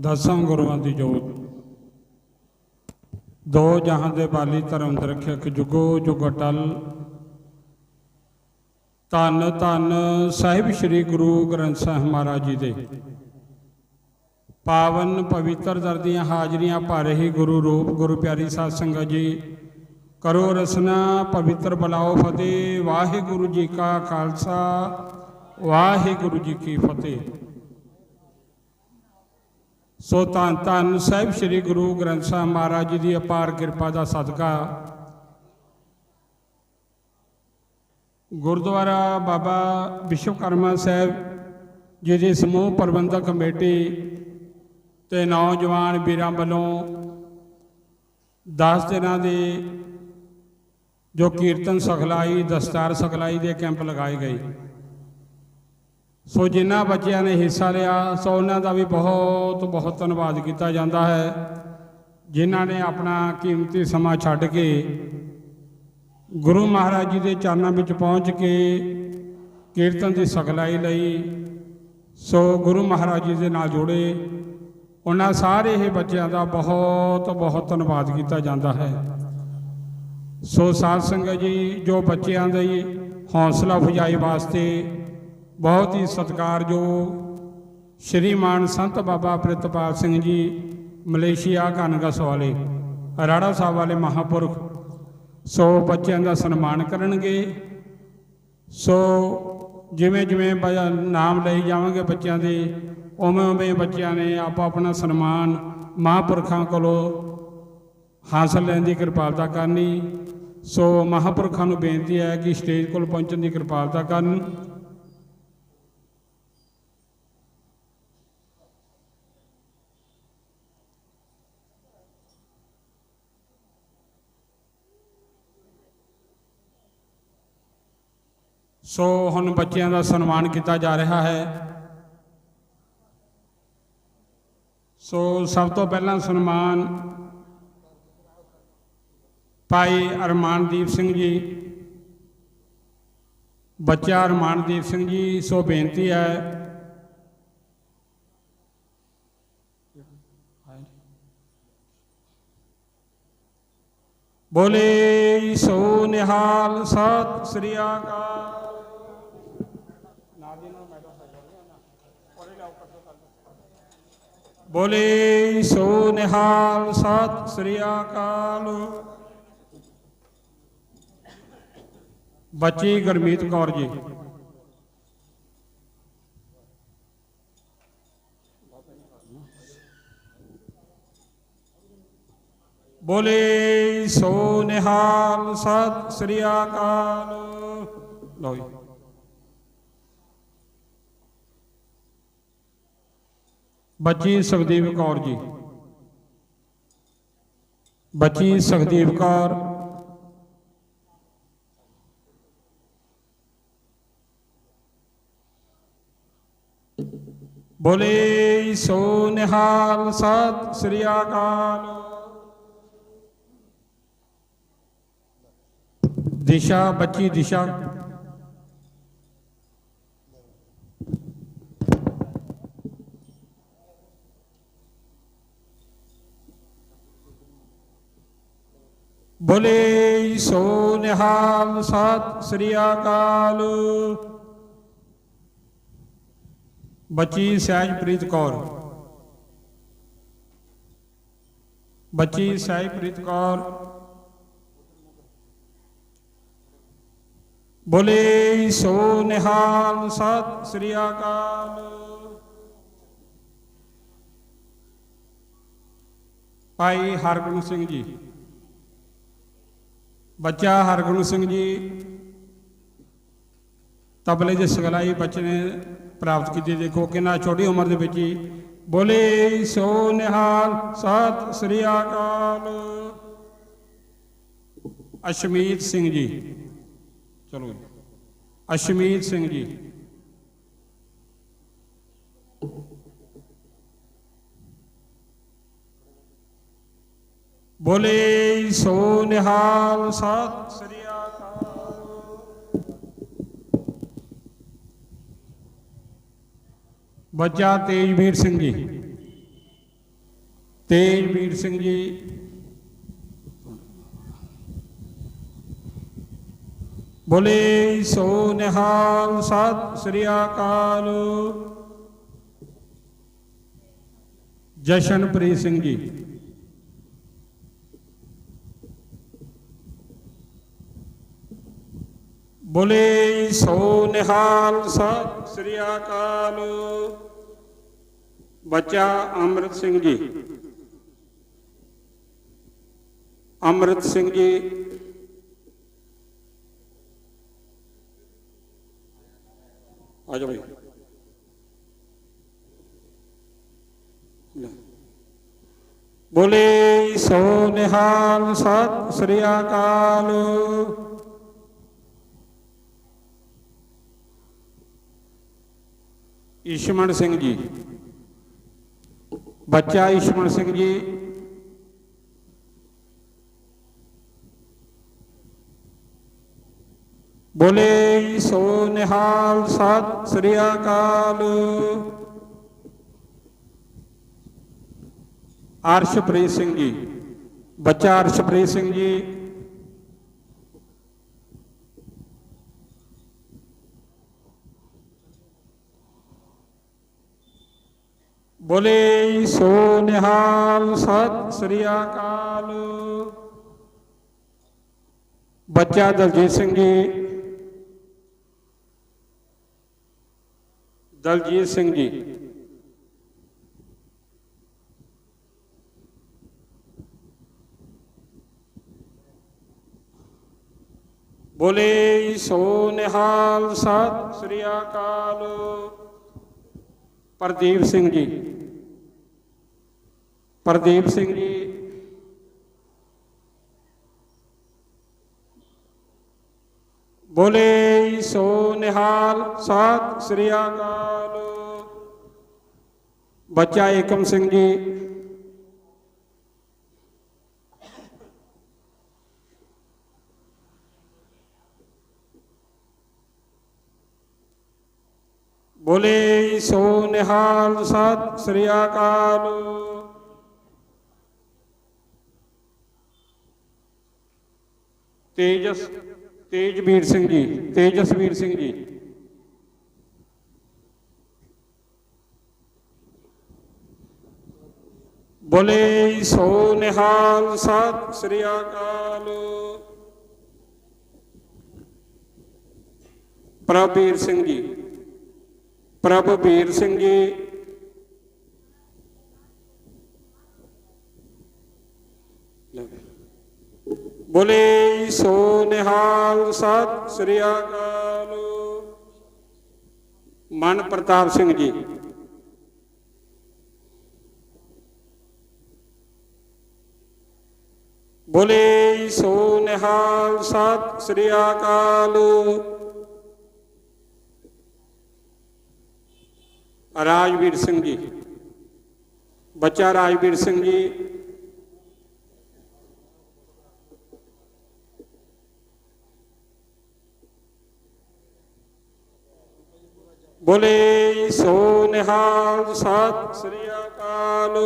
ਦਸਾਂ ਗੁਰੂਆਂ ਦੀ ਜੋਤ। ਦੋ ਜਹਾਂ ਦੇ ਬਾਲੀ ਧਰਮ ਦੇ ਜੁਗੋ ਜੁਗ ਅਟਲ। ਧੰਨ ਧੰਨ ਸਾਹਿਬ ਸ੍ਰੀ ਗੁਰੂ ਗ੍ਰੰਥ ਸਾਹਿਬ ਮਹਾਰਾਜ ਜੀ ਦੇ। ਪਾਵਨ ਪਵਿੱਤਰ ਦਰ ਦੀਆਂ ਹਾਜ਼ਰੀਆਂ ਭਰ ਰਹੀ ਗੁਰੂ ਰੂਪ, ਗੁਰੂ ਪਿਆਰੀ ਸਾਧ ਸੰਗਤ ਜੀ। ਕਰੋ ਰਸਨਾ ਪਵਿੱਤਰ ਬਲਾਓ ਫਤਿਹ। ਵਾਹਿਗੁਰੂ ਜੀ ਕਾ ਖਾਲਸਾ, ਵਾਹਿਗੁਰੂ ਜੀ ਕੀ ਫਤਿਹ। ਸੋ ਧੰਨ ਧੰਨ ਸਾਹਿਬ ਸ੍ਰੀ ਗੁਰੂ ਗ੍ਰੰਥ ਸਾਹਿਬ ਮਹਾਰਾਜ ਜੀ ਦੀ ਅਪਾਰ ਕਿਰਪਾ ਦਾ ਸਦਕਾ। ਗੁਰਦੁਆਰਾ ਬਾਬਾ ਵਿਸ਼ਵਕਰਮਾ ਸਾਹਿਬ ਜੀ ਦੀ ਸਮੂਹ ਪ੍ਰਬੰਧਕ ਕਮੇਟੀ ਤੇ ਨੌਜਵਾਨ ਵੀਰਾਂ ਵੱਲੋਂ 10 ਦਿਨਾਂ ਦੇ ਜੋ ਕੀਰਤਨ ਸਿਖਲਾਈ, ਦਸਤਾਰ ਸਿਖਲਾਈ ਦੇ ਕੈਂਪ ਲਗਾਏ ਗਏ। ਸੋ ਜਿਨ੍ਹਾਂ ਬੱਚਿਆਂ ਨੇ ਹਿੱਸਾ ਲਿਆ, ਸੋ ਉਹਨਾਂ ਦਾ ਵੀ ਬਹੁਤ ਬਹੁਤ ਧੰਨਵਾਦ ਕੀਤਾ ਜਾਂਦਾ ਹੈ। ਜਿਨ੍ਹਾਂ ਨੇ ਆਪਣਾ ਕੀਮਤੀ ਸਮਾਂ ਛੱਡ ਕੇ ਗੁਰੂ ਮਹਾਰਾਜ ਜੀ ਦੇ ਚਰਨਾਂ ਵਿੱਚ ਪਹੁੰਚ ਕੇ ਕੀਰਤਨ ਦੀ ਸਿਖਲਾਈ ਲਈ, ਸੋ ਗੁਰੂ ਮਹਾਰਾਜ ਜੀ ਦੇ ਨਾਲ ਜੁੜੇ, ਉਹਨਾਂ ਸਾਰੇ ਹੀ ਬੱਚਿਆਂ ਦਾ ਬਹੁਤ ਬਹੁਤ ਧੰਨਵਾਦ ਕੀਤਾ ਜਾਂਦਾ ਹੈ। ਸੋ ਸਾਧ ਸੰਗਤ ਜੀ, ਜੋ ਬੱਚਿਆਂ ਦੀ ਹੌਸਲਾ ਅਫਜ਼ਾਈ ਵਾਸਤੇ ਬਹੁਤ ਹੀ ਸਤਿਕਾਰਯੋਗ ਸ਼੍ਰੀਮਾਨ ਸੰਤ ਬਾਬਾ ਪ੍ਰਿਤਪਾਲ ਸਿੰਘ ਜੀ, ਮਲੇਸ਼ੀਆ ਕਨਗਸ ਵਾਲੇ ਰਾੜਾ ਸਾਹਿਬ ਵਾਲੇ ਮਹਾਪੁਰਖ। ਸੋ ਬੱਚਿਆਂ ਦਾ ਸਨਮਾਨ ਕਰਨਗੇ। ਸੋ ਜਿਵੇਂ ਜਿਵੇਂ ਬ- ਨਾਮ ਲਈ ਜਾਵਾਂਗੇ ਬੱਚਿਆਂ ਦੇ, ਉਵੇਂ ਉਵੇਂ ਬੱਚਿਆਂ ਨੇ ਆਪ ਆਪਣਾ ਸਨਮਾਨ ਮਹਾਪੁਰਖਾਂ ਕੋਲੋਂ ਹਾਸਲ ਲੈਣ ਦੀ ਕਿਰਪਾਲਤਾ ਕਰਨੀ। ਸੋ ਮਹਾਪੁਰਖਾਂ ਨੂੰ ਬੇਨਤੀ ਹੈ ਕਿ ਸਟੇਜ ਕੋਲ ਪਹੁੰਚਣ ਦੀ ਕਿਰਪਾਲਤਾ ਕਰਨ। ਸੋ ਹੁਣ ਬੱਚਿਆਂ ਦਾ ਸਨਮਾਨ ਕੀਤਾ ਜਾ ਰਿਹਾ ਹੈ। ਸੋ ਸਭ ਤੋਂ ਪਹਿਲਾਂ ਸਨਮਾਨ ਭਾਈ ਅਰਮਾਨਦੀਪ ਸਿੰਘ ਜੀ। ਬੱਚਾ ਅਰਮਾਨਦੀਪ ਸਿੰਘ ਜੀ, ਸੋ ਬੇਨਤੀ ਹੈ। ਬੋਲੇ ਸੋ ਨਿਹਾਲ, ਸਤਿ ਸ੍ਰੀ ਅਕਾਲ। ਬੋਲੇ ਸੋ ਨਿਹਾਲ ਸਤਿ ਸ੍ਰੀ ਅਕਾਲ ਬੱਚੀ ਗੁਰਮੀਤ ਕੌਰ ਜੀ ਬੋਲੇ ਸੋ ਨਿਹਾਲ ਸਤਿ ਸ੍ਰੀ ਅਕਾਲ ਲਓ ਜੀ ਬੱਚੀ ਸੁਖਦੀਪ ਕੌਰ ਜੀ। ਬੱਚੀ ਸੁਖਦੀਪ ਕੌਰ। ਬੋਲੇ ਸੋ ਨਿਹਾਲ ਸਤਿ ਸ੍ਰੀ ਅਕਾਲ। ਦਿਸ਼ਾ, ਬੱਚੀ ਦਿਸ਼ਾ। ਬੋਲੇ ਸੋ ਨਿਹਾਲ ਸਤਿ ਸ੍ਰੀ ਅਕਾਲ। ਬੱਚੀ ਸਹਿਜਪ੍ਰੀਤ ਕੌਰ। ਬੱਚੀ ਸਹਿਜਪ੍ਰੀਤ ਕੌਰ। ਬੋਲੇ ਸੋ ਨਿਹਾਲ ਸਤਿ ਸ੍ਰੀ ਅਕਾਲ। ਭਾਈ ਹਰਗੁਣ ਸਿੰਘ ਜੀ। ਬੱਚਾ ਹਰਗੁਣ ਸਿੰਘ ਜੀ, ਤਬਲੇ ਦੀ ਸਿਖਲਾਈ ਬੱਚੇ ਨੇ ਪ੍ਰਾਪਤ ਕੀਤੀ। ਦੇਖੋ ਕਿੰਨਾ ਛੋਟੀ ਉਮਰ ਦੇ ਵਿੱਚ ਹੀ ਬੋਲੇ, ਸੋ ਨਿਹਾਲ, ਸਤਿ ਸ੍ਰੀ ਅਕਾਲ। ਅਸ਼ਮੀਤ ਸਿੰਘ ਜੀ, ਚਲੋ ਅਸ਼ਮੀਤ ਸਿੰਘ ਜੀ। ਬੋਲੇ ਸੋ ਨਿਹਾਲ ਸਤਿ ਸ੍ਰੀ ਬੱਚਾ ਤੇਜਵੀਰ ਸਿੰਘ ਜੀ। ਤੇਜਵੀਰ ਸਿੰਘ ਜੀ। ਬੋਲੇ ਸੋ ਨਿਹਾਲ ਸਤਿ ਸ੍ਰੀ ਅਕਾਲ। ਜਸ਼ਨਪ੍ਰੀਤ ਸਿੰਘ ਜੀ। ਬੋਲੇ ਸੋ ਨਿਹਾਲ ਸਤਿ ਸ੍ਰੀ ਅਕਾਲ। ਬੱਚਾ ਅੰਮ੍ਰਿਤ ਸਿੰਘ ਜੀ। ਅੰਮ੍ਰਿਤ ਸਿੰਘ ਜੀ। ਆ ਜਾ ਭਾਈ ਬੋਲੇ ਸੋ ਨਿਹਾਲ ਸਤਿ ਸ੍ਰੀ ਅਕਾਲ। ਈਸ਼ਮਣ ਸਿੰਘ ਜੀ। ਬੱਚਾ ਈਸ਼ਮਣ ਸਿੰਘ ਜੀ। ਬੋਲੇ ਸੋ ਨਿਹਾਲ ਸਤਿ ਸ੍ਰੀ ਅਕਾਲ। ਅਰਸ਼ਪ੍ਰੀਤ ਸਿੰਘ ਜੀ। ਬੱਚਾ ਅਰਸ਼ਪ੍ਰੀਤ ਸਿੰਘ ਜੀ। ਬੋਲੇ ਸੋ ਨਿਹਾਲ ਸਤਿ ਸ੍ਰੀ ਅਕਾਲ। ਬੱਚਾ ਦਲਜੀਤ ਸਿੰਘ ਜੀ, ਦਲਜੀਤ ਸਿੰਘ ਜੀ। ਬੋਲੇ ਸੋ ਨਿਹਾਲ ਸਤਿ ਸ੍ਰੀ ਅਕਾਲ। ਪ੍ਰਦੀਪ ਸਿੰਘ ਜੀ। ਪ੍ਰਦੀਪ ਸਿੰਘ ਜੀ। ਬੋਲੇ ਸੋ ਨਿਹਾਲ ਸਤਿ ਸ੍ਰੀ ਅਕਾਲ। ਬੱਚਾ ਏਕਮ ਸਿੰਘ ਜੀ। ਬੋਲੇ ਸੋ ਨਿਹਾਲ ਸਤਿ ਸ੍ਰੀ ਅਕਾਲ। ਤੇਜਸ, ਤੇਜਵੀਰ ਸਿੰਘ ਜੀ, ਤੇਜਸਵੀਰ ਸਿੰਘ ਜੀ। ਬੋਲੇ ਸੋ ਨਿਹਾਲ ਸਤਿ ਸ੍ਰੀ ਅਕਾਲ। ਪ੍ਰਭਵੀਰ ਸਿੰਘ ਜੀ, ਪ੍ਰਭਵੀਰ ਸਿੰਘ ਜੀ ਬੋਲੇ ਸੋ ਨਿਹਾਲ ਸਤਿ ਸ੍ਰੀ ਅਕਾਲ। ਮਨ ਪ੍ਰਤਾਪ ਸਿੰਘ ਜੀ। ਬੋਲੇ ਸੋ ਨਿਹਾਲ ਸਤਿ ਸ੍ਰੀ ਅਕਾਲ। ਰਾਜਵੀਰ ਸਿੰਘ ਜੀ। ਬੱਚਾ ਰਾਜਵੀਰ ਸਿੰਘ ਜੀ। ਬੋਲੇ ਸੋ ਨਿਹਾਲ ਸਤਿ ਸ੍ਰੀ ਅਕਾਲ।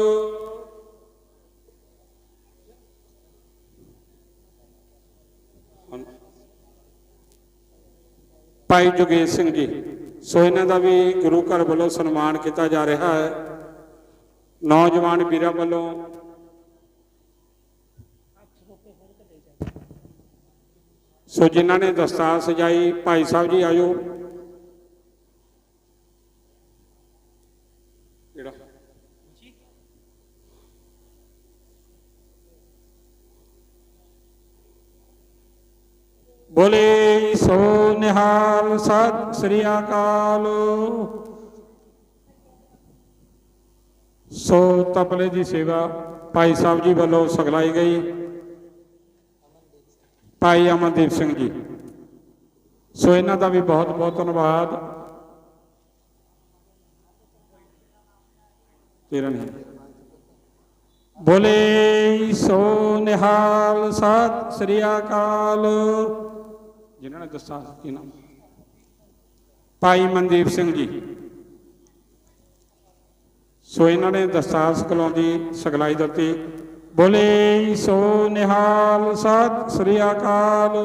ਭਾਈ ਜੋਗੇਸ਼ ਸਿੰਘ ਜੀ, ਸੋ ਇਹਨਾਂ ਦਾ ਵੀ ਗੁਰੂ ਘਰ ਵੱਲੋਂ ਸਨਮਾਨ ਕੀਤਾ ਜਾ ਰਿਹਾ ਹੈ। ਨੌਜਵਾਨ ਵੀਰਾਂ ਵੱਲੋਂ ਸੋ ਜਿਨ੍ਹਾਂ ਨੇ ਦਸਤਾਰ ਸਜਾਈ, ਭਾਈ ਸਾਹਿਬ ਜੀ ਆਇਓ ਕਿਹੜਾ ਬੋਲੇ ਸੋ ਨਿਹਾਲ ਸਤਿ ਸ੍ਰੀ ਅਕਾਲ। ਸੋ ਤਪਲੇ ਦੀ ਸੇਵਾ ਭਾਈ ਸਾਹਿਬ ਜੀ ਵੱਲੋਂ ਸਗਲਾਈ ਗਈ। ਭਾਈ ਅਮਨਦੀਪ ਸਿੰਘ ਜੀ, ਸੋ ਇਹਨਾਂ ਦਾ ਵੀ ਬਹੁਤ ਬਹੁਤ ਧੰਨਵਾਦ। ਤੇਰਾ ਨਹੀਂ। ਬੋਲੇ ਸੋ ਨਿਹਾਲ ਸਤਿ ਸ੍ਰੀ ਅਕਾਲ। ਜਿਨ੍ਹਾਂ ਨੇ ਦੱਸਿਆ ਕੀ ਨਾਮ। ਭਾਈ ਮਨਦੀਪ ਸਿੰਘ ਜੀ। ਸੋ ਇਹਨਾਂ ਨੇ ਦਸਤਾਰ ਸਕਲੋਂ ਦੀ ਸਗਲਾਈ ਦਿੱਤੀ। ਬੋਲੇ ਸੋ ਨਿਹਾਲ ਸਤਿ ਸ੍ਰੀ ਅਕਾਲ।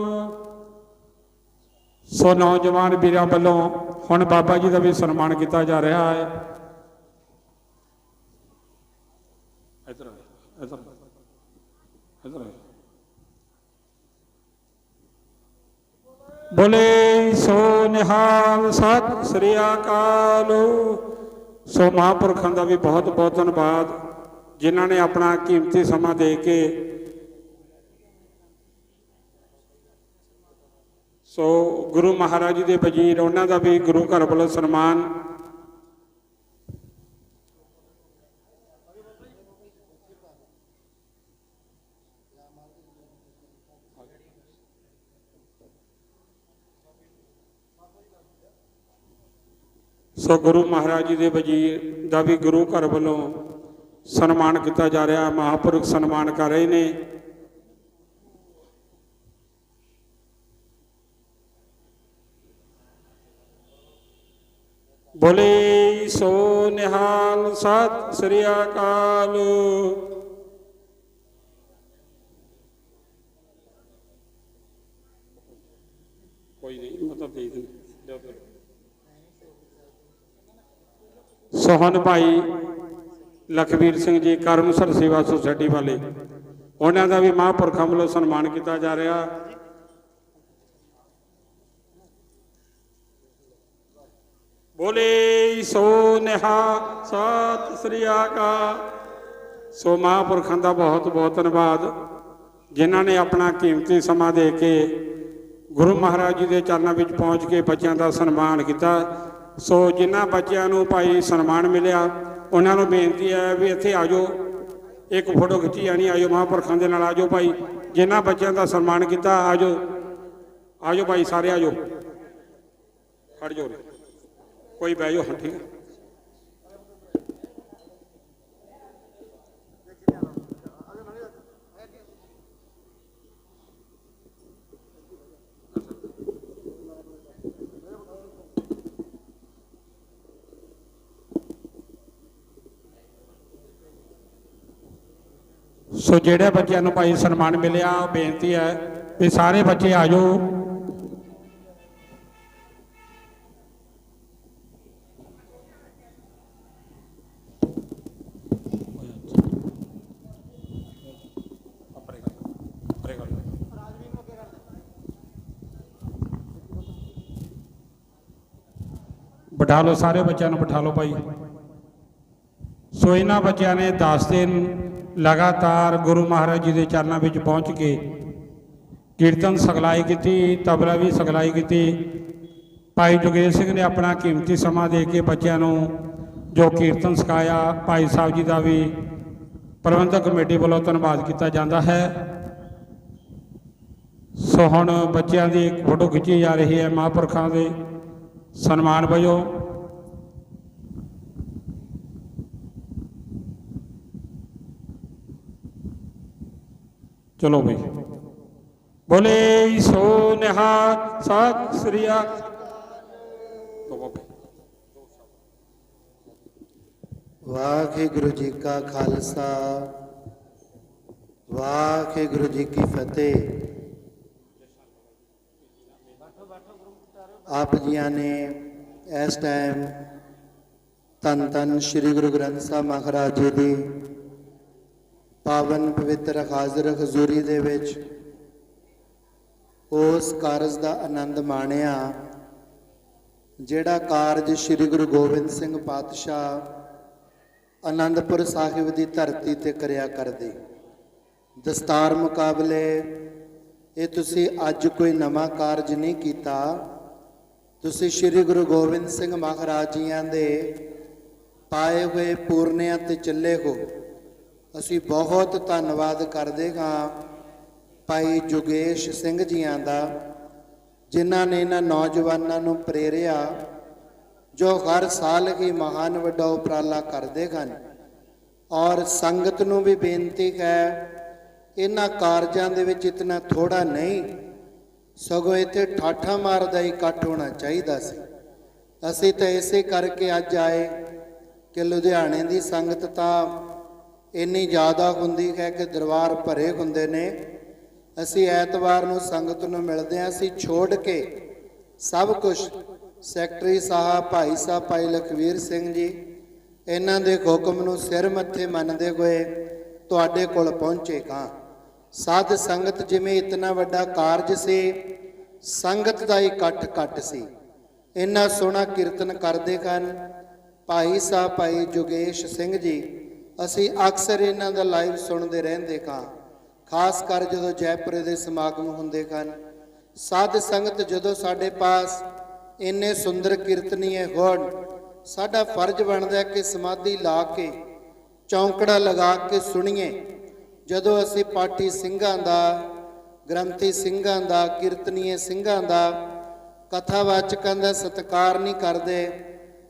ਸੋ ਨੌਜਵਾਨ ਵੀਰਾਂ ਵੱਲੋਂ ਹੁਣ ਬਾਬਾ ਜੀ ਦਾ ਵੀ ਸਨਮਾਨ ਕੀਤਾ ਜਾ ਰਿਹਾ ਹੈ। ਇਧਰ ਇਧਰ ਇਧਰ ਬੋਲੇ, ਸੋ ਨਿਹਾਲ ਸਤਿ, ਸ੍ਰੀ ਅਕਾਲ। ਸੋ ਮਹਾਂਪੁਰਖਾਂ ਦਾ ਵੀ ਬਹੁਤ ਬਹੁਤ ਧੰਨਵਾਦ, ਜਿਨ੍ਹਾਂ ਨੇ ਆਪਣਾ ਕੀਮਤੀ ਸਮਾਂ ਦੇ ਕੇ ਸੋ ਗੁਰੂ ਮਹਾਰਾਜ ਜੀ ਦੇ ਵਜ਼ੀਰ, ਉਹਨਾਂ ਦਾ ਵੀ ਗੁਰੂ ਘਰ ਵੱਲੋਂ ਸਨਮਾਨ ਸੋ ਗੁਰੂ ਮਹਾਰਾਜ ਜੀ ਦੇ ਵਜ਼ੀਰ ਦਾ ਵੀ ਗੁਰੂ ਘਰ ਵੱਲੋਂ ਸਨਮਾਨ ਕੀਤਾ ਜਾ ਰਿਹਾ, ਮਹਾਂਪੁਰਖ ਸਨਮਾਨ ਕਰ ਰਹੇ ਨੇ। ਬੋਲੇ ਸੋ ਨਿਹਾਲ ਸਤਿ ਸ੍ਰੀ ਅਕਾਲ। ਕੋਈ ਨਹੀਂ ਮਤਲਬ ਦੇ ਦੇ ਦਿਓ ਦਿਓ। ਸੋਹਨ ਭਾਈ ਲਖਵੀਰ ਸਿੰਘ ਜੀ ਕਰਮਸਰ ਸੇਵਾ ਸੁਸਾਇਟੀ ਵਾਲੇ, ਉਹਨਾਂ ਦਾ ਵੀ ਮਹਾਂਪੁਰਖਾਂ ਵੱਲੋਂ ਸਨਮਾਨ ਕੀਤਾ ਜਾ ਰਿਹਾ। ਬੋਲੇ ਸੋ ਨਿਹਾ, ਸਤਿ ਸ੍ਰੀ ਅਕਾਲ। ਸੋ ਮਹਾਂਪੁਰਖਾਂ ਦਾ ਬਹੁਤ ਬਹੁਤ ਧੰਨਵਾਦ। ਜਿਨ੍ਹਾਂ ਨੇ ਆਪਣਾ ਕੀਮਤੀ ਸਮਾਂ ਦੇ ਕੇ ਗੁਰੂ ਮਹਾਰਾਜ ਜੀ ਦੇ ਚਰਨਾਂ ਵਿੱਚ ਪਹੁੰਚ ਕੇ ਬੱਚਿਆਂ ਦਾ ਸਨਮਾਨ ਕੀਤਾ। ਸੋ ਜਿਨ੍ਹਾਂ ਬੱਚਿਆਂ ਨੂੰ ਭਾਈ ਸਨਮਾਨ ਮਿਲਿਆ, ਉਹਨਾਂ ਨੂੰ ਬੇਨਤੀ ਹੈ ਵੀ ਇੱਥੇ ਆ ਜਾਓ ਇੱਕ ਫੋਟੋ ਖਿੱਚੀ ਜਾਣੀ, ਆਜੋ ਮਹਾਂਪੁਰਖਾਂ ਦੇ ਨਾਲ ਆਜੋ ਭਾਈ। ਜਿਨ੍ਹਾਂ ਬੱਚਿਆਂ ਦਾ ਸਨਮਾਨ ਕੀਤਾ, ਆਜੋ। ਆਜੋ ਭਾਈ, ਸਾਰੇ ਆਜੋ। ਖੜ ਜਾਓ। ਕੋਈ ਬਹਿ ਜਾਓ, ਹਾਂ, ਠੀਕ ਹੈ। ਸੋ ਜਿਹੜੇ ਬੱਚਿਆਂ ਨੂੰ ਭਾਈ ਸਨਮਾਨ ਮਿਲਿਆ ਬੇਨਤੀ ਹੈ ਵੀ ਸਾਰੇ ਬੱਚੇ ਆ ਜਾਓ। ਬਿਠਾ ਲਓ, ਸਾਰੇ ਬੱਚਿਆਂ ਨੂੰ ਬਿਠਾ ਲਓ ਭਾਈ। ਸੋ ਇਹਨਾਂ ਬੱਚਿਆਂ ਨੇ 10 ਦਿਨ ਲਗਾਤਾਰ ਗੁਰੂ ਮਹਾਰਾਜ ਜੀ ਦੇ ਚਰਨਾਂ ਵਿੱਚ ਪਹੁੰਚ ਕੇ ਕੀਰਤਨ ਸਗਲਾਈ ਕੀਤੀ, ਤਬਲਾ ਵੀ ਸਗਲਾਈ ਕੀਤੀ। ਭਾਈ ਜੋਗੇਸ਼ ਸਿੰਘ ਨੇ ਆਪਣਾ ਕੀਮਤੀ ਸਮਾਂ ਦੇ ਕੇ ਬੱਚਿਆਂ ਨੂੰ ਜੋ ਕੀਰਤਨ ਸਿਖਾਇਆ, ਭਾਈ ਸਾਹਿਬ ਜੀ ਦਾ ਵੀ ਪ੍ਰਬੰਧਕ ਕਮੇਟੀ ਵੱਲੋਂ ਧੰਨਵਾਦ ਕੀਤਾ ਜਾਂਦਾ ਹੈ। ਸੋ ਹੁਣ ਬੱਚਿਆਂ ਦੀ ਇੱਕ ਫੋਟੋ ਖਿੱਚੀ ਜਾ ਰਹੀ ਹੈ ਮਹਾਂਪੁਰਖਾਂ ਦੇ ਸਨਮਾਨ ਵਜੋਂ। ਚਲੋ ਬਈ ਬੋਲੇ ਸੋ ਨਿਹਾਲ ਸਤਿ ਸ੍ਰੀ ਅਕਾਲ ਵਾਹਿਗੁਰੂ ਜੀ ਕਾ ਖਾਲਸਾ ਵਾਹਿਗੁਰੂ ਜੀ ਕੀ ਫਤਿਹ ਆਪ ਜੀਆਂ ਨੇ ਇਸ ਟਾਈਮ ਤਨ ਤਨ ਸ੍ਰੀ ਗੁਰੂ ਗ੍ਰੰਥ ਸਾਹਿਬ ਮਹਾਰਾਜ ਜੀ ਦੀ ਪਾਵਨ ਪਵਿੱਤਰ ਹਾਜ਼ਰ ਹਜ਼ੂਰੀ ਦੇ ਵਿੱਚ ਉਸ ਕਾਰਜ ਦਾ ਆਨੰਦ ਮਾਣਿਆ, ਜਿਹੜਾ ਕਾਰਜ ਸ੍ਰੀ ਗੁਰੂ ਗੋਬਿੰਦ ਸਿੰਘ ਪਾਤਸ਼ਾਹ ਆਨੰਦਪੁਰ ਸਾਹਿਬ ਦੀ ਧਰਤੀ ਤੇ ਕਰਿਆ ਕਰਦੇ। ਦਸਤਾਰ ਮੁਕਾਬਲੇ, ਇਹ ਤੁਸੀਂ ਅੱਜ ਕੋਈ ਨਵਾਂ ਕਾਰਜ ਨਹੀਂ ਕੀਤਾ। ਤੁਸੀਂ ਸ੍ਰੀ ਗੁਰੂ ਗੋਬਿੰਦ ਸਿੰਘ ਮਹਾਰਾਜ ਜੀਆਂ ਦੇ ਪਾਏ ਹੋਏ ਪੂਰਨਿਆਂ ਤੇ ਚੱਲੇ ਹੋ। ਅਸੀਂ ਬਹੁਤ ਧੰਨਵਾਦ ਕਰਦੇ ਹਾਂ ਭਾਈ ਜੁਗੇਸ਼ ਸਿੰਘ ਜੀਆਂ ਦਾ, ਜਿਨ੍ਹਾਂ ਨੇ ਇਹਨਾਂ ਨੌਜਵਾਨਾਂ ਨੂੰ ਪ੍ਰੇਰਿਆ, ਜੋ ਹਰ ਸਾਲ ਹੀ ਮਹਾਨ ਵੱਡਾ ਉਪਰਾਲਾ ਕਰਦੇ ਹਨ। ਔਰ ਸੰਗਤ ਨੂੰ ਵੀ ਬੇਨਤੀ ਹੈ, ਇਹਨਾਂ ਕਾਰਜਾਂ ਦੇ ਵਿੱਚ ਇਤਨਾ ਥੋੜਾ ਨਹੀਂ, ਸਗੋਂ ਇੱਥੇ ਠਾਠਾ ਮਾਰਦਾ ਇਕੱਠ ਹੋਣਾ ਚਾਹੀਦਾ ਸੀ। ਅਸੀਂ ਤਾਂ ਇਸੇ ਕਰਕੇ ਅੱਜ ਆਏ ਕਿ ਲੁਧਿਆਣੇ ਦੀ ਸੰਗਤ ਤਾਂ ਇੰਨੀ ਜ਼ਿਆਦਾ ਹੁੰਦੀ ਹੈ ਕਿ ਦਰਬਾਰ ਭਰੇ ਹੁੰਦੇ ਨੇ। ਅਸੀਂ ਐਤਵਾਰ ਨੂੰ ਸੰਗਤ ਨੂੰ ਮਿਲਦੇ ਹਾਂ, ਅਸੀਂ ਛੋੜ ਕੇ ਸਭ ਕੁਝ ਸੈਕਟਰੀ ਸਾਹਿਬ, ਭਾਈ ਸਾਹਿਬ, ਭਾਈ ਲਖਵੀਰ ਸਿੰਘ ਜੀ, ਇਹਨਾਂ ਦੇ ਹੁਕਮ ਨੂੰ ਸਿਰ ਮੱਥੇ ਮੰਨਦੇ ਹੋਏ ਤੁਹਾਡੇ ਕੋਲ ਪਹੁੰਚੇ ਹਾਂ ਸਾਧ ਸੰਗਤ ਜਿਵੇਂ ਇਤਨਾ ਵੱਡਾ ਕਾਰਜ ਸੀ, ਸੰਗਤ ਦਾ ਇਕੱਠ ਘੱਟ ਸੀ। ਇੰਨਾ ਸੋਹਣਾ ਕੀਰਤਨ ਕਰਦੇ ਹਨ ਭਾਈ ਸਾਹਿਬ, ਭਾਈ ਜੋਗੇਸ਼ ਸਿੰਘ ਜੀ ਅਸੀਂ ਅਕਸਰ ਇਹਨਾਂ ਦਾ ਲਾਈਵ ਸੁਣਦੇ ਰਹਿੰਦੇ ਹਾਂ ਖਾਸ ਕਰ ਜਦੋਂ ਜੈਪੁਰ ਦੇ ਸਮਾਗਮ ਹੁੰਦੇ ਹਨ ਸਾਧ ਸੰਗਤ ਜਦੋਂ ਸਾਡੇ ਪਾਸ ਇੰਨੇ ਸੁੰਦਰ ਕੀਰਤਨੀਏ ਹੋਣ, ਸਾਡਾ ਫਰਜ਼ ਬਣਦਾ ਕਿ ਸਮਾਧੀ ਲਾ ਕੇ, ਚੌਂਕੜਾ ਲਗਾ ਕੇ ਸੁਣੀਏ। ਜਦੋਂ ਅਸੀਂ ਪਾਠੀ ਸਿੰਘਾਂ ਦਾ, ਗ੍ਰੰਥੀ ਸਿੰਘਾਂ ਦਾ, ਕੀਰਤਨੀਏ ਸਿੰਘਾਂ ਦਾ, ਕਥਾਵਾਚਕਾਂ ਦਾ ਸਤਿਕਾਰ ਨਹੀਂ ਕਰਦੇ,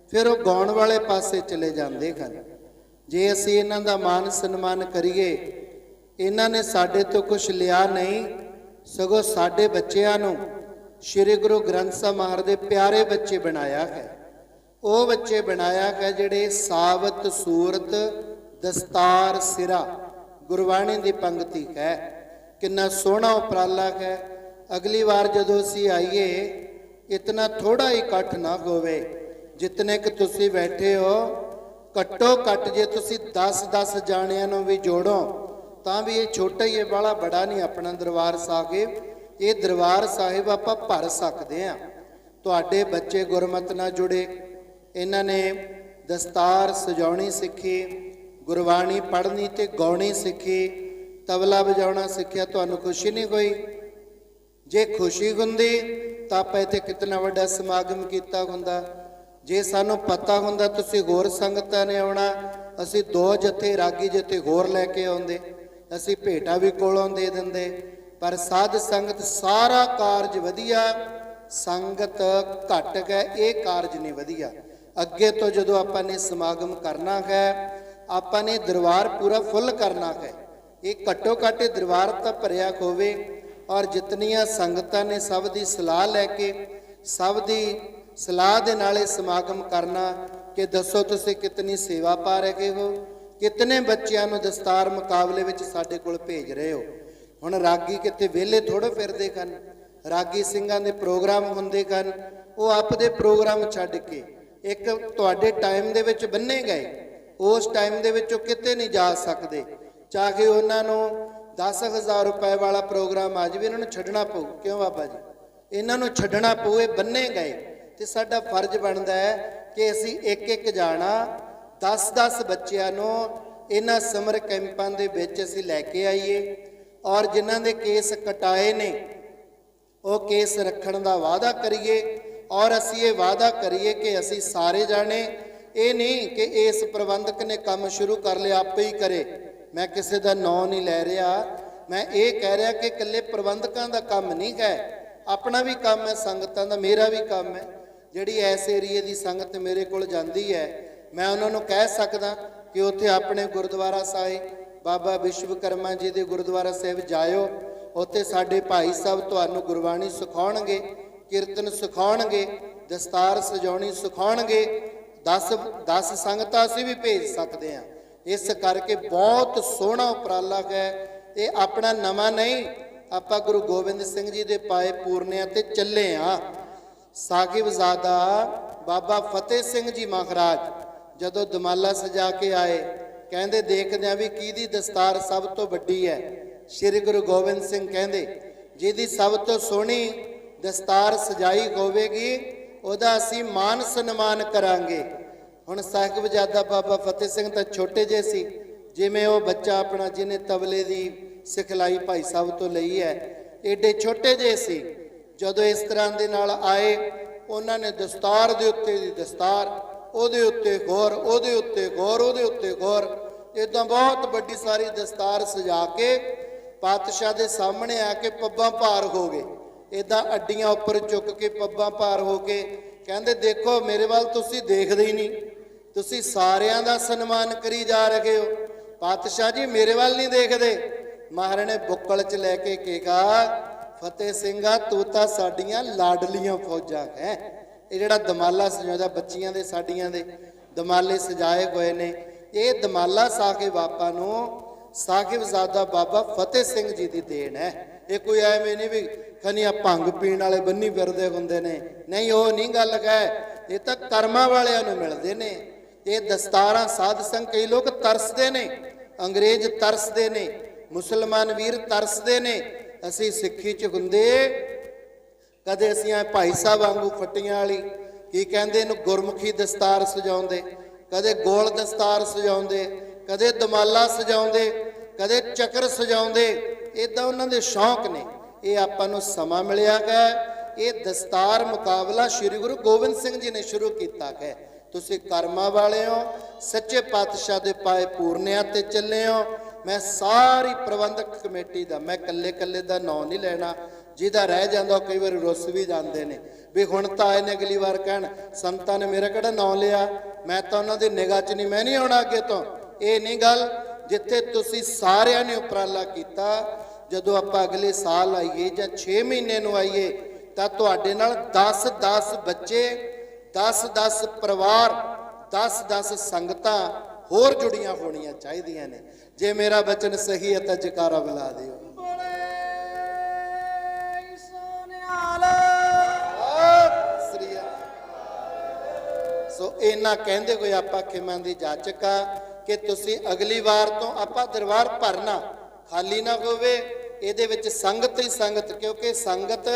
ਫਿਰ ਉਹ ਗਾਉਣ ਵਾਲੇ ਪਾਸੇ ਚਲੇ ਜਾਂਦੇ ਹਨ ਜੇ ਅਸੀਂ ਇਹਨਾਂ ਦਾ ਮਾਨ ਸਨਮਾਨ ਕਰੀਏ, ਇਹਨਾਂ ਨੇ ਸਾਡੇ ਤੋਂ ਕੁਝ ਲਿਆ ਨਹੀਂ, ਸਗੋਂ ਸਾਡੇ ਬੱਚਿਆਂ ਨੂੰ ਸ੍ਰੀ ਗੁਰੂ ਗ੍ਰੰਥ ਸਾਹਿਬ ਮਹਾਰਾਜ ਦੇ ਪਿਆਰੇ ਬੱਚੇ ਬਣਾਇਆ ਹੈ। ਉਹ ਬੱਚੇ ਬਣਾਇਆ ਹੈ ਜਿਹੜੇ ਸਾਵਤ ਸੂਰਤ, ਦਸਤਾਰ, ਸਿਰਾ, ਗੁਰਬਾਣੀ ਦੀ ਪੰਕਤੀ ਹੈ। ਕਿੰਨਾ ਸੋਹਣਾ ਉਪਰਾਲਾ ਹੈ। ਅਗਲੀ ਵਾਰ ਜਦੋਂ ਅਸੀਂ ਆਈਏ, ਇਤਨਾ ਥੋੜਾ ਇਕੱਠ ਨਾ ਹੋਵੇ, ਜਿਤਨੇ ਕਿ ਤੁਸੀਂ ਬੈਠੇ ਹੋ ਘੱਟੋ ਘੱਟ ਜੇ ਤੁਸੀਂ 10-10 ਜਾਣਿਆਂ ਨੂੰ ਵੀ ਜੋੜੋ, ਤਾਂ ਵੀ ਇਹ ਛੋਟਾ ਹੀ ਹੈ ਬਾਲਾ ਬੜਾ ਨਹੀਂ ਆਪਣਾ ਦਰਬਾਰ ਸਾਹਿਬ ਇਹ। ਦਰਬਾਰ ਸਾਹਿਬ ਆਪਾਂ ਭਰ ਸਕਦੇ ਆ ਤੁਹਾਡੇ ਬੱਚੇ ਗੁਰਮਤ ਨਾਲ ਜੁੜੇ, ਇਹਨਾਂ ਨੇ ਦਸਤਾਰ ਸਜਾਉਣੀ ਸਿੱਖੀ, ਗੁਰਬਾਣੀ ਪੜ੍ਹਨੀ ਤੇ ਗਾਉਣੀ ਸਿੱਖੀ, ਤਬਲਾ ਵਜਾਉਣਾ ਸਿੱਖਿਆ, ਤੁਹਾਨੂੰ ਖੁਸ਼ੀ ਨਹੀਂ ਹੋਈ ਜੇ ਖੁਸ਼ੀ ਹੁੰਦੀ, ਤਾਂ ਆਪਾਂ ਇੱਥੇ ਕਿੰਨਾ ਵੱਡਾ ਸਮਾਗਮ ਕੀਤਾ ਹੁੰਦਾ। ਜੇ ਸਾਨੂੰ ਪਤਾ ਹੁੰਦਾ ਤੁਸੀਂ ਹੋਰ ਸੰਗਤਾਂ ਨੇ ਆਉਣਾ, ਅਸੀਂ ਦੋ ਜਥੇ ਰਾਗੀ ਜਥੇ ਹੋਰ ਲੈ ਕੇ ਆਉਂਦੇ, ਅਸੀਂ ਭੇਟਾ ਵੀ ਕੋਲੋਂ ਦੇ ਦਿੰਦੇ, ਪਰ ਸਾਧ ਸੰਗਤ ਸਾਰਾ ਕਾਰਜ ਵਧੀਆ, ਸੰਗਤ ਘਟ ਗਏ, ਇਹ ਕਾਰਜ ਨਹੀਂ ਵਧੀਆ। ਅੱਗੇ ਤੋਂ ਜਦੋਂ ਆਪਾਂ ਨੇ ਸਮਾਗਮ ਕਰਨਾ ਹੈ, ਆਪਾਂ ਨੇ ਦਰਬਾਰ ਪੂਰਾ ਫੁੱਲ ਕਰਨਾ ਹੈ। ਇਹ ਘੱਟੋ ਘੱਟ ਦਰਬਾਰ ਤਾਂ ਭਰਿਆ ਹੋਵੇ, ਔਰ ਜਿਤਨੀਆਂ ਸੰਗਤਾਂ ਨੇ ਸਭ ਦੀ ਸਲਾਹ ਲੈ ਕੇ, ਸਭ ਦੀ ਸਲਾਹ ਦੇ ਨਾਲ ਇਹ ਸਮਾਗਮ ਕਰਨਾ ਕਿ ਦੱਸੋ ਤੁਸੀਂ ਕਿਤਨੀ ਸੇਵਾ ਪਾ ਰਹੇ ਹੋ, ਕਿਤਨੇ ਬੱਚਿਆਂ ਨੂੰ ਦਸਤਾਰ ਮੁਕਾਬਲੇ ਵਿੱਚ ਸਾਡੇ ਕੋਲ ਭੇਜ ਰਹੇ ਹੋ। ਹੁਣ ਰਾਗੀ ਕਿਤੇ ਵਿਹਲੇ ਥੋੜੋ ਫਿਰਦੇ ਹਨ, ਰਾਗੀ ਸਿੰਘਾਂ ਦੇ ਪ੍ਰੋਗਰਾਮ ਹੁੰਦੇ ਹਨ, ਉਹ ਆਪਦੇ ਪ੍ਰੋਗਰਾਮ ਛੱਡ ਕੇ ਇੱਕ ਤੁਹਾਡੇ ਟਾਈਮ ਦੇ ਵਿੱਚ ਬੰਨੇ ਗਏ, ਉਸ ਟਾਈਮ ਦੇ ਵਿੱਚ ਉਹ ਕਿਤੇ ਨਹੀਂ ਜਾ ਸਕਦੇ। ਚਾਹੇ ਉਹਨਾਂ ਨੂੰ 10000 ਰੁਪਏ ਵਾਲਾ ਪ੍ਰੋਗਰਾਮ ਆ ਜਾਵੇ ਇਹਨਾਂ ਨੂੰ ਛੱਡਣਾ ਪਊ, ਕਿਉਂ ਬਾਬਾ ਜੀ? ਇਹਨਾਂ ਨੂੰ ਛੱਡਣਾ ਪਊ, ਇਹ ਬੰਨੇ ਗਏ। ਤੇ ਸਾਡਾ ਫਰਜ਼ ਬਣਦਾ ਹੈ ਕਿ ਅਸੀਂ ਇੱਕ ਇੱਕ ਜਾਣਾ 10-10 ਬੱਚਿਆਂ ਨੂੰ ਇਹਨਾਂ ਸਮਰ ਕੈਂਪਾਂ ਦੇ ਵਿੱਚ ਅਸੀਂ ਲੈ ਕੇ ਆਈਏ ਔਰ ਜਿਨ੍ਹਾਂ ਦੇ ਕੇਸ ਕਟਾਏ ਨੇ, ਉਹ ਕੇਸ ਰੱਖਣ ਦਾ ਵਾਅਦਾ ਕਰੀਏ ਔਰ ਅਸੀਂ ਇਹ ਵਾਅਦਾ ਕਰੀਏ ਕਿ ਅਸੀਂ ਸਾਰੇ ਜਾਣੇ, ਇਹ ਨਹੀਂ ਕਿ ਇਸ ਪ੍ਰਬੰਧਕ ਨੇ ਕੰਮ ਸ਼ੁਰੂ ਕਰ ਲਿਆ, ਆਪੇ ਹੀ ਕਰੇ। ਮੈਂ ਕਿਸੇ ਦਾ ਨਾਂ ਨਹੀਂ ਲੈ ਰਿਹਾ। ਮੈਂ ਇਹ ਕਹਿ ਰਿਹਾ ਕਿ ਇਕੱਲੇ ਪ੍ਰਬੰਧਕਾਂ ਦਾ ਕੰਮ ਨਹੀਂ ਹੈ। ਆਪਣਾ ਵੀ ਕੰਮ ਹੈ, ਸੰਗਤਾਂ ਦਾ, ਮੇਰਾ ਵੀ ਕੰਮ ਹੈ। ਜਿਹੜੀ ਇਸ ਏਰੀਏ ਦੀ ਸੰਗਤ ਮੇਰੇ ਕੋਲ ਜਾਂਦੀ ਹੈ, ਮੈਂ ਉਹਨਾਂ ਨੂੰ ਕਹਿ ਸਕਦਾ ਕਿ ਉੱਥੇ ਆਪਣੇ ਗੁਰਦੁਆਰਾ ਸਾਹਿਬ, ਬਾਬਾ ਵਿਸ਼ਵਕਰਮਾ ਜੀ ਦੇ ਗੁਰਦੁਆਰਾ ਸਾਹਿਬ ਜਾਇਓ। ਉੱਥੇ ਸਾਡੇ ਭਾਈ ਸਾਹਿਬ ਤੁਹਾਨੂੰ ਗੁਰਬਾਣੀ ਸਿਖਾਉਣਗੇ, ਕੀਰਤਨ ਸਿਖਾਉਣਗੇ, ਦਸਤਾਰ ਸਜਾਉਣੀ ਸਿਖਾਉਣਗੇ। 10 10 ਸੰਗਤਾਂ ਅਸੀਂ ਵੀ ਭੇਜ ਸਕਦੇ ਹਾਂ। ਇਸ ਕਰਕੇ ਬਹੁਤ ਸੋਹਣਾ ਉਪਰਾਲਾ ਹੈ। ਇਹ ਆਪਣਾ ਨਵਾਂ ਨਹੀਂ, ਆਪਾਂ ਗੁਰੂ ਗੋਬਿੰਦ ਸਿੰਘ ਜੀ ਦੇ ਪਾਏ ਪੂਰਨਿਆਂ ਤੇ ਚੱਲੇ ਆ ਸਾਹਿਬਜ਼ਾਦਾ ਬਾਬਾ ਫਤਿਹ ਸਿੰਘ ਜੀ ਮਹਾਰਾਜ ਜਦੋਂ ਦਮਾਲਾ ਸਜਾ ਕੇ ਆਏ, ਕਹਿੰਦੇ ਦੇਖਦੇ ਆ ਵੀ ਕਿਹਦੀ ਦਸਤਾਰ ਸਭ ਤੋਂ ਵੱਡੀ ਹੈ? ਸ੍ਰੀ ਗੁਰੂ ਗੋਬਿੰਦ ਸਿੰਘ ਕਹਿੰਦੇ, ਜਿਹਦੀ ਸਭ ਤੋਂ ਸੋਹਣੀ ਦਸਤਾਰ ਸਜਾਈ ਹੋਵੇਗੀ, ਉਹਦਾ ਅਸੀਂ ਮਾਨ ਸਨਮਾਨ ਕਰਾਂਗੇ। ਹੁਣ ਸਾਹਿਬਜ਼ਾਦਾ ਬਾਬਾ ਫਤਿਹ ਸਿੰਘ ਤਾਂ ਛੋਟੇ ਜਿਹੇ ਸੀ, ਜਿਵੇਂ ਉਹ ਬੱਚਾ ਆਪਣਾ ਜਿਹਨੇ ਤਬਲੇ ਦੀ ਸਿਖਲਾਈ ਭਾਈ ਸਾਹਿਬ ਤੋਂ ਲਈ ਹੈ, ਏਡੇ ਛੋਟੇ ਜਿਹੇ ਸੀ। ਜਦੋਂ ਇਸ ਤਰ੍ਹਾਂ ਦੇ ਨਾਲ ਆਏ, ਉਹਨਾਂ ਨੇ ਦਸਤਾਰ ਦੇ ਉੱਤੇ ਦੀ ਦਸਤਾਰ, ਉਹਦੇ ਉੱਤੇ ਗੌਰ, ਉਹਦੇ ਉੱਤੇ ਗੌਰ, ਉਹਦੇ ਉੱਤੇ ਗੌਰ ਇਦਾਂ ਬਹੁਤ ਵੱਡੀ ਸਾਰੀ ਦਸਤਾਰ ਸਜਾ ਕੇ ਪਾਤਸ਼ਾਹ ਦੇ ਸਾਹਮਣੇ ਆ ਕੇ ਪੱਬਾਂ ਭਾਰ ਹੋ ਗਏ। ਇਦਾਂ ਅੱਡੀਆਂ ਉੱਪਰ ਚੁੱਕ ਕੇ ਪੱਬਾਂ ਭਾਰ ਹੋ ਕੇ ਕਹਿੰਦੇ, ਦੇਖੋ, ਮੇਰੇ ਵੱਲ ਤੁਸੀਂ ਦੇਖਦੇ ਹੀ ਨਹੀਂ। ਤੁਸੀਂ ਸਾਰਿਆਂ ਦਾ ਸਨਮਾਨ ਕਰੀ ਜਾ ਰਹੇ ਹੋ। ਪਾਤਸ਼ਾਹ ਜੀ, ਮੇਰੇ ਵੱਲ ਨਹੀਂ ਦੇਖਦੇ। ਮਹਾਰਾਜ ਨੇ ਬੁੱਕਲ 'ਚ ਲੈ ਕੇ ਕਿਹਾ ਫਤਿਹ ਸਿੰਘਾ, ਤੂੰ ਤਾਂ ਸਾਡੀਆਂ ਲਾਡਲੀਆਂ ਫੌਜਾਂ ਹੈ। ਇਹ ਜਿਹੜਾ ਦਮਾਲਾ ਸਜਾਉਂਦਾ, ਬੱਚੀਆਂ ਦੇ, ਸਾਡੀਆਂ ਦੇ ਦਮਾਲੇ ਸਜਾਏ ਹੋਏ ਨੇ। ਇਹ ਦਮਾਲਾ ਸਾਹਿਬ ਬਾਪਾ ਨੂੰ ਸਾਹਿਬਜ਼ਾਦਾ ਬਾਬਾ ਫਤਿਹ ਸਿੰਘ ਜੀ ਦੀ ਦੇਣ ਹੈ। ਇਹ ਕੋਈ ਐਵੇਂ ਨਹੀਂ ਵੀ ਖਨੀਆਂ ਭੰਗ ਪੀਣ ਵਾਲੇ ਬੰਨੀ ਫਿਰਦੇ ਹੁੰਦੇ ਨੇ। ਨਹੀਂ, ਉਹ ਨਹੀਂ ਗੱਲ ਹੈ। ਇਹ ਤਾਂ ਕਰਮਾਂ ਵਾਲਿਆਂ ਨੂੰ ਮਿਲਦੇ ਨੇ। ਇਹ ਦਸਤਾਰਾਂ ਸਾਧ ਸੰਗ ਕਈ ਲੋਕ ਤਰਸਦੇ ਨੇ। ਅੰਗਰੇਜ਼ ਤਰਸਦੇ ਨੇ। ਮੁਸਲਮਾਨ ਵੀਰ ਤਰਸਦੇ ਨੇ। ਅਸੀਂ ਸਿੱਖੀ ਚ ਹੁੰਦੇ, ਕਦੇ ਅਸੀਂ ਐ ਭਾਈ ਸਾਹਿਬ ਵਾਂਗੂ ਫੱਟੀਆਂ ਵਾਲੀ, ਕੀ ਕਹਿੰਦੇ ਇਹਨੂੰ ਗੁਰਮੁਖੀ ਦਸਤਾਰ ਸਜਾਉਂਦੇ, ਕਦੇ ਗੋਲ ਦਸਤਾਰ ਸਜਾਉਂਦੇ, ਕਦੇ ਦਮਾਲਾ ਸਜਾਉਂਦੇ, ਕਦੇ ਚੱਕਰ ਸਜਾਉਂਦੇ ਇਦਾਂ ਉਹਨਾਂ ਦੇ ਸ਼ੌਂਕ ਨੇ। ਇਹ ਆਪਾਂ ਨੂੰ ਸਮਾਂ ਮਿਲਿਆ ਹੈ ਇਹ ਦਸਤਾਰ ਮੁਕਾਬਲਾ ਸ੍ਰੀ ਗੁਰੂ ਗੋਬਿੰਦ ਸਿੰਘ ਜੀ ਨੇ ਸ਼ੁਰੂ ਕੀਤਾ ਹੈ ਤੁਸੀਂ ਕਰਮਾਂ ਵਾਲੇ ਹੋ, ਸੱਚੇ ਪਾਤਸ਼ਾਹ ਦੇ ਪਾਏ ਪੂਰਨਿਆਂ ਤੇ ਚੱਲੇ ਹੋ ਮੈਂ ਸਾਰੀ ਪ੍ਰਬੰਧਕ ਕਮੇਟੀ ਦਾ, ਮੈਂ ਇਕੱਲੇ ਇਕੱਲੇ ਦਾ ਨਾਂ ਨਹੀਂ ਲੈਣਾ। ਜਿਹਦਾ ਰਹਿ ਜਾਂਦਾ, ਉਹ ਕਈ ਵਾਰ ਰੁੱਸ ਵੀ ਜਾਂਦੇ ਨੇ। ਵੀ ਹੁਣ ਤਾਂ ਆਏ ਨੇ ਅਗਲੀ ਵਾਰ ਕਹਿਣ, ਸੰਤਾਂ ਨੇ ਮੇਰਾ ਕਿਹੜਾ ਨਾਂ ਲਿਆ? ਮੈਂ ਤਾਂ ਉਹਨਾਂ ਦੀ ਨਿਗਾਹ 'ਚ ਨਹੀਂ, ਮੈਂ ਨਹੀਂ ਆਉਣਾ ਅੱਗੇ ਤੋਂ। ਇਹ ਨਹੀਂ ਗੱਲ, ਜਿੱਥੇ ਤੁਸੀਂ ਸਾਰਿਆਂ ਨੇ ਉਪਰਾਲਾ ਕੀਤਾ, ਜਦੋਂ ਆਪਾਂ ਅਗਲੇ ਸਾਲ ਆਈਏ ਜਾਂ 6 ਮਹੀਨੇ ਨੂੰ ਆਈਏ, ਤਾਂ ਤੁਹਾਡੇ ਨਾਲ 10-10 ਬੱਚੇ 10-10 ਪਰਿਵਾਰ 10-10 ਸੰਗਤਾਂ ਹੋਰ ਜੁੜੀਆਂ ਹੋਣੀਆਂ ਚਾਹੀਦੀਆਂ ਨੇ। ਜੇ ਮੇਰਾ ਬਚਨ ਸਹੀ ਹੈ ਤਾਂ ਜਕਾਰਾ ਬੁਲਾ ਦਿਓ। ਬੋਲੇ ਸੋਨਿਆਲ। ਸੋ ਇਹਨਾਂ ਕਹਿੰਦੇ ਕੋਈ ਆਪਾਂ ਖਿਮਾਂ ਦੀ ਜਾਚਕ ਆ ਕਿ ਤੁਸੀਂ ਅਗਲੀ ਵਾਰ ਤੋਂ ਆਪਾਂ ਦਰਬਾਰ ਭਰਨਾ ਖਾਲੀ ਨਾ ਹੋਵੇ। ਇਹਦੇ ਵਿੱਚ ਸੰਗਤ ਹੀ ਸੰਗਤ ਕਿਉਂਕਿ ਸੰਗਤ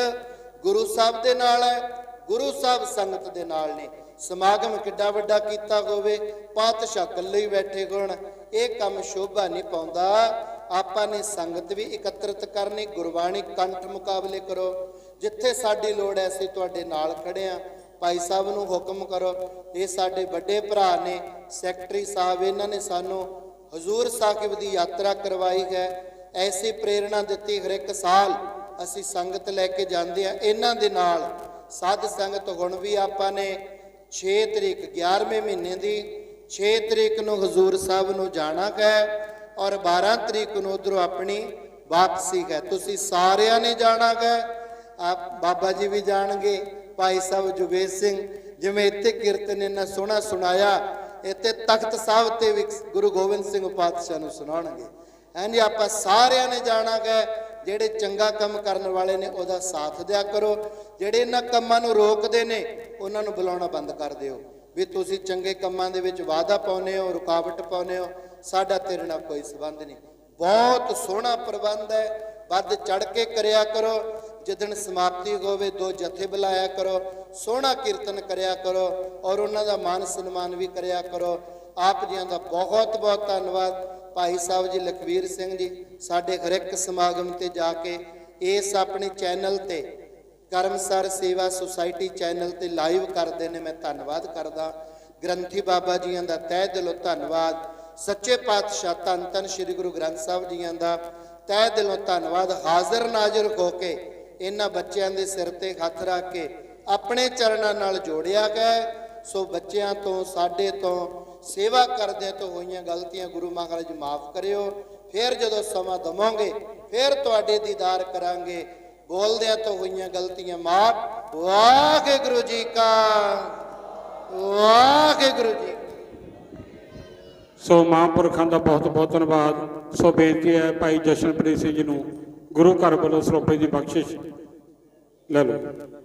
ਗੁਰੂ ਸਾਹਿਬ ਦੇ ਨਾਲ ਹੈ ਗੁਰੂ ਸਾਹਿਬ ਸੰਗਤ ਦੇ ਨਾਲ ਨੇ। ਸਮਾਗਮ ਕਿੱਡਾ ਵੱਡਾ ਕੀਤਾ ਹੋਵੇ, ਪਾਤਸ਼ਾਹ ਇਕੱਲੇ ਹੀ ਬੈਠੇ ਹੋਣ, ਇਹ ਕੰਮ ਸ਼ੋਭਾ ਨਹੀਂ ਪਾਉਂਦਾ। ਆਪਾਂ ਨੇ ਸੰਗਤ ਵੀ ਇਕੱਤਰਿਤ ਕਰਨੀ, ਗੁਰਬਾਣੀ ਕੰਠ ਮੁਕਾਬਲੇ ਕਰੋ। ਜਿੱਥੇ ਸਾਡੀ ਲੋੜ ਹੈ, ਅਸੀਂ ਤੁਹਾਡੇ ਨਾਲ ਖੜੇ ਆ ਭਾਈ ਸਾਹਿਬ ਨੂੰ ਹੁਕਮ ਕਰੋ, ਇਹ ਸਾਡੇ ਵੱਡੇ ਭਰਾ ਨੇ, ਸੈਕਟਰੀ ਸਾਹਿਬ, ਇਹਨਾਂ ਨੇ ਸਾਨੂੰ ਹਜ਼ੂਰ ਸਾਹਿਬ ਦੀ ਯਾਤਰਾ ਕਰਵਾਈ ਹੈ। ਐਸੀ ਪ੍ਰੇਰਣਾ ਦਿੱਤੀ ਹਰ ਇੱਕ ਸਾਲ ਅਸੀਂ ਸੰਗਤ ਲੈ ਕੇ ਜਾਂਦੇ ਆ ਇਹਨਾਂ ਦੇ ਨਾਲ ਸਾਧ ਸੰਗਤ ਹੁਣ ਵੀ ਆਪਾਂ ਨੇ 6 ਤਰੀਕ 11ਵੇਂ ਮਹੀਨੇ ਦੀ 6 ਤਰੀਕ ਨੂੰ ਹਜ਼ੂਰ ਸਾਹਿਬ ਨੂੰ ਜਾਣਾ ਹੈ ਔਰ 12 ਤਰੀਕ ਨੂੰ ਉਧਰੋਂ ਆਪਣੀ ਵਾਪਸੀ ਹੈ ਤੁਸੀਂ ਸਾਰਿਆਂ ਨੇ ਜਾਣਾ ਹੈ ਆਪ ਬਾਬਾ ਜੀ ਵੀ ਜਾਣਗੇ, ਭਾਈ ਸਾਹਿਬ ਜੁਗੇਸ਼ ਸਿੰਘ, ਜਿਵੇਂ ਇੱਥੇ ਕੀਰਤਨ ਇਹਨਾਂ ਸੋਹਣਾ ਸੁਣਾਇਆ, ਇੱਥੇ ਤਖਤ ਸਾਹਿਬ ਤੇ ਵੀ ਗੁਰੂ ਗੋਬਿੰਦ ਸਿੰਘ ਪਾਤਸ਼ਾਹ ਨੂੰ ਸੁਣਾਉਣਗੇ। ਐਂਜੀ ਆਪਾਂ ਸਾਰਿਆਂ ਨੇ ਜਾਣਾ ਹੈ ਜਿਹੜੇ ਚੰਗਾ ਕੰਮ ਕਰਨ ਵਾਲੇ ਨੇ ਉਹਦਾ ਸਾਥ ਦਿਆ ਕਰੋ। ਜਿਹੜੇ ਇਹਨਾਂ ਕੰਮਾਂ ਨੂੰ ਰੋਕਦੇ ਨੇ, ਉਹਨਾਂ ਨੂੰ ਬੁਲਾਉਣਾ ਬੰਦ ਕਰ ਦਿਓ। ਵੀ ਤੁਸੀਂ ਚੰਗੇ ਕੰਮਾਂ ਦੇ ਵਿੱਚ ਵਾਅਦਾ ਪਾਉਨੇ ਹੋ, ਰੁਕਾਵਟ ਪਾਉਨੇ ਹੋ, ਸਾਡਾ ਤੇਰੇ ਨਾਲ ਕੋਈ ਸਬੰਧ ਨਹੀਂ। ਬਹੁਤ ਸੋਹਣਾ ਪ੍ਰਬੰਧ ਹੈ। ਵੱਧ ਚੜ ਕੇ ਕਰਿਆ ਕਰੋ। ਜਿੱਦਣ ਸਮਾਪਤੀ ਹੋਵੇ, ਦੋ ਜਥੇ ਬੁਲਾਇਆ ਕਰੋ। ਸੋਹਣਾ ਕੀਰਤਨ ਕਰਿਆ ਕਰੋ ਔਰ ਉਹਨਾਂ ਦਾ ਮਾਨ ਸਨਮਾਨ ਵੀ ਕਰਿਆ ਕਰੋ। ਆਪ ਜੀਆਂ ਦਾ ਬਹੁਤ ਬਹੁਤ ਧੰਨਵਾਦ। ਭਾਈ ਸਾਹਿਬ ਜੀ ਲਖਵੀਰ ਸਿੰਘ ਜੀ ਸਾਡੇ ਹਰ ਇੱਕ ਸਮਾਗਮ ਤੇ ਜਾ ਕੇ ਇਸ ਆਪਣੇ ਚੈਨਲ ਤੇ ਕਰਮਸਰ ਸੇਵਾ ਸੁਸਾਇਟੀ ਚੈਨਲ ਤੇ ਲਾਈਵ ਕਰਦੇ ਨੇ, ਮੈਂ ਧੰਨਵਾਦ ਕਰਦਾ। ਗ੍ਰੰਥੀ ਬਾਬਾ ਜੀਆਂ ਦਾ ਤਹਿ ਦਿਲੋਂ ਧੰਨਵਾਦ। ਸੱਚੇ ਪਾਤਸ਼ਾਹ ਧੰਨ ਧੰਨ ਸ੍ਰੀ ਗੁਰੂ ਗ੍ਰੰਥ ਸਾਹਿਬ ਜੀਆਂ ਦਾ ਤਹਿ ਦਿਲੋਂ ਧੰਨਵਾਦ। ਹਾਜ਼ਰ ਨਾਜ਼ਰ ਹੋ ਕੇ ਇਹਨਾਂ ਬੱਚਿਆਂ ਦੇ ਸਿਰ ਤੇ ਹੱਥ ਰੱਖ ਕੇ ਆਪਣੇ ਚਰਨਾਂ ਨਾਲ ਜੋੜਿਆ ਗਿਆ ਹੈ। ਸੋ ਬੱਚਿਆਂ ਤੋਂ, ਸਾਡੇ ਤੋਂ ਸੇਵਾ ਕਰਦੇ ਤੋਂ ਹੋਈਆਂ ਗਲਤੀਆਂ ਗੁਰੂ ਮਹਾਰਾਜ ਮਾਫ ਕਰਿਓ। ਫਿਰ ਜਦੋਂ ਸਮਾਂ ਦਵਾਂਗੇ, ਫਿਰ ਤੁਹਾਡੇ ਦੀਦਾਰ ਕਰਾਂਗੇ। ਬੋਲਦਿਆਂ ਤੋਂ ਹੋਈਆਂ ਗਲਤੀਆਂ ਮਾਫ। ਵਾਹਿਗੁਰੂ ਜੀ ਕਾ ਵਾਹਿਗੁਰੂ ਜੀ ਸੋ ਮਹਾਂਪੁਰਖਾਂ ਦਾ ਬਹੁਤ ਬਹੁਤ ਧੰਨਵਾਦ। ਸੋ ਬੇਨਤੀ ਹੈ ਭਾਈ ਜਸ਼ਨਪ੍ਰੀਤ ਸਿੰਘ ਜੀ ਨੂੰ ਗੁਰੂ ਘਰ ਵੱਲੋਂ ਸਰੋਪੇ ਦੀ ਬਖਸ਼ਿਸ਼। ਲੈ ਲਓ।